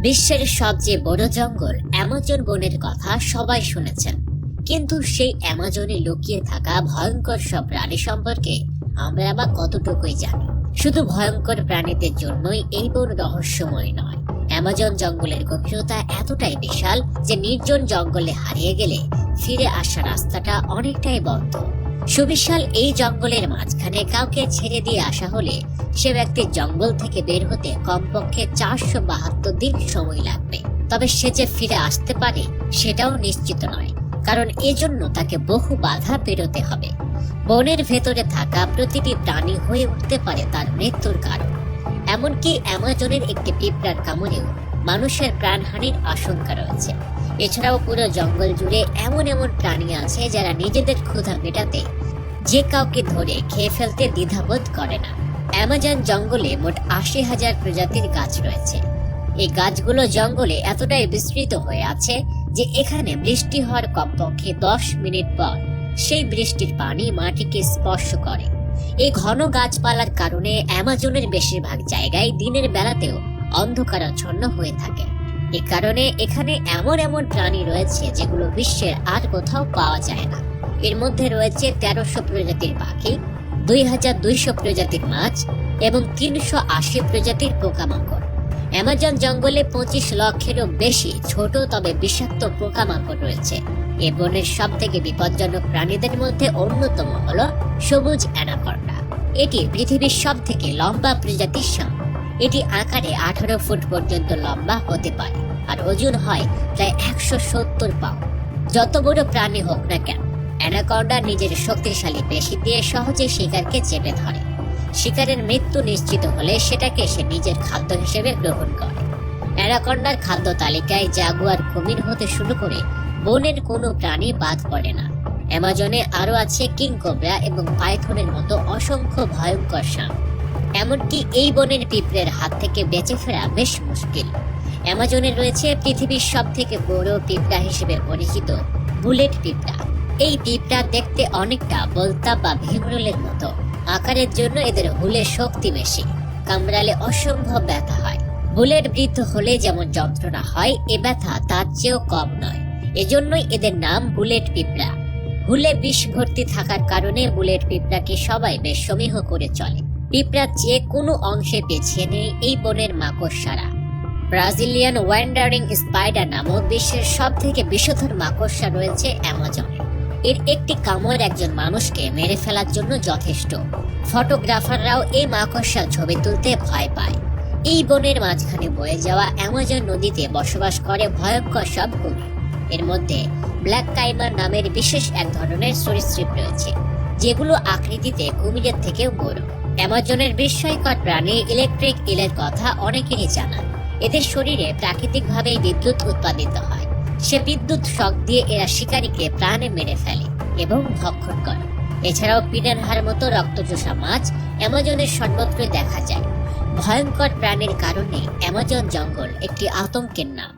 বিশ্বের সবচেয়ে বড় জঙ্গল অ্যামাজন বনের কথা সবাই শুনেছেন। কিন্তু সেই অ্যামাজনে লুকিয়ে থাকা ভয়ঙ্কর সব প্রাণী সম্পর্কে আমরা বা কতটুকুই জানি? শুধু ভয়ঙ্কর প্রাণীদের জন্যই এই বন রহস্যময় নয়। অ্যামাজন জঙ্গলের গভীরতা এতটাই বিশাল যে নির্জন জঙ্গলে হারিয়ে গেলে ফিরে আসার রাস্তাটা অনেকটাই বন্ধ। সুবিশাল এই জঙ্গলের মাঝখানে কাউকে ছেড়ে দিয়ে আসা হলে সে ব্যক্তি জঙ্গল থেকে বের হতে কমপক্ষে চারশো বাহাত্তর দিন সময় লাগবে। তবে সে যে ফিরে আসতে পারে, সেটাও নিশ্চিত নয়, কারণ এজন্য তাকে বহু বাধা পেরোতে হবে। বনের ভেতরে থাকা প্রতিটি প্রাণী হয়ে উঠতে পারে তার মৃত্যুর কারণ। এমনকি অ্যামাজনের একটি পিঁপড়ার কামড়েও মানুষের প্রাণহানির আশঙ্কা রয়েছে। এছাড়াও পুরো জঙ্গল জুড়ে এমন এমন প্রাণী আছে যারা নিজেদের ক্ষুধা মেটাতে যে কাউকে ধরে খেয়ে ফেলতে দ্বিধাবোধ করে না। অ্যামাজন জঙ্গলে মোট আশি হাজার প্রজাতির গাছ রয়েছে। এই গাছগুলো জঙ্গলে এতটাই বিস্তৃত হয়ে আছে যে এখানে বৃষ্টি হওয়ার কমপক্ষে দশ মিনিট পর সেই বৃষ্টির পানি মাটিকে স্পর্শ করে। এই ঘন গাছপালার কারণে অ্যামাজনের বেশিরভাগ জায়গায় দিনের বেলাতেও অন্ধকারাচ্ছন্ন হয়ে থাকে। এ কারণে এখানে এমন এমন প্রাণী রয়েছে যেগুলো বিশ্বের আর কোথাও পাওয়া যায় না। এর মধ্যে রয়েছে তেরোশো প্রজাতির পাখি, দুই হাজার দুইশো প্রজাতির মাছ এবং তিনশো আশি প্রজাতির পোকামাকড়। অ্যামাজন জঙ্গলে পঁচিশ লক্ষেরও বেশি ছোট তবে বিষাক্ত পোকামাকড় রয়েছে। এ বনের সব থেকে বিপজ্জনক প্রাণীদের মধ্যে অন্যতম হলো সবুজ অ্যানাকর্ডা এটি পৃথিবীর সব থেকে লম্বা প্রজাতির সাপ। এটি আকারে আঠারো ফুট পর্যন্ত লম্বা হতে পারে, আর ওজন হয় প্রায় একশো সত্তর পাউন্ড। যত বড় প্রাণী হোক না কেন অ্যানাকর্ডা নিজের শক্তিশালী পেশি দিয়ে সহজে শিকারকে চেপে ধরে। শিকারের মৃত্যু নিশ্চিত হলে সেটাকে সে নিজের খাদ্য হিসেবে গ্রহণ করে। অ্যানাকন্ডার খাদ্য তালিকায় জাগুয়ার কুমির হতে শুরু করে বনের কোনো প্রাণী বাদ পড়ে না। অ্যামাজনে আরও আছে কিং কোবরা এবং পাইথনের মতো অসংখ্য ভয়ঙ্কর সাপ। এমনকি এই বনের পিঁপড়ের হাত থেকে বেঁচে ফেরা বেশ মুশকিল। অ্যামাজনে রয়েছে পৃথিবীর সব থেকে বড় পিঁপড়া হিসেবে পরিচিত বুলেট পিঁপড়া। এই পিঁপড়া দেখতে অনেকটা বলতা বা ভীমরুলের মতো। আকারের জন্য এদের হুলের শক্তি বেশি। কামড়ালে অসম্ভব ব্যথা হয়। বুলেট বৃদ্ধ হলে যেমন যন্ত্রণা হয়, এ ব্যথা তার চেয়েও কম নয়। এজন্যই এদের নাম বুলেট পিঁপড়া। হুলে বিষ ভর্তি থাকার কারণে বুলেট পিঁপড়াকে সবাই বেশ সমীহ করে চলে। পিঁপড়ার চেয়ে কোনো অংশে পেছিয়ে নেই এই বনের মাকড়সারা। ব্রাজিলিয়ান ওয়ান্ডারিং স্পাইডার নামক বিশ্বের সব থেকে বিষধর মাকড়সা রয়েছে অ্যামাজনে। এর একটি কামড় একজন মানুষকে মেরে ফেলার জন্য যথেষ্ট। ফটোগ্রাফাররাও এই মাকড়সা ছবি তুলতে ভয় পায়। এই বনের মাঝখানে বয়ে যাওয়া অ্যামাজন নদীতে বসবাস করে ভয়ঙ্কর সব কুমির। এর মধ্যে ব্ল্যাক কাইমার নামের বিশেষ এক ধরনের সরীসৃপ রয়েছে, যেগুলো আকৃতিতে কুমিরের থেকেও বড়। অ্যামাজনের বিস্ময়কর প্রাণী ইলেকট্রিক ইলের কথা অনেকেরই জানা এদের শরীরে প্রাকৃতিকভাবেই বিদ্যুৎ উৎপাদিত হয়। সে বিদ্যুৎ শক দিয়ে এরা শিকারীকে প্রাণে মেরে ফেলে এবং ভক্ষণ করে। এছাড়াও পিনানহার মতো রক্তচোষা মাছ অ্যামাজনের সর্বত্র দেখা যায়। ভয়ঙ্কর প্রাণের কারণে অ্যামাজন জঙ্গল একটি আতঙ্কের নাম।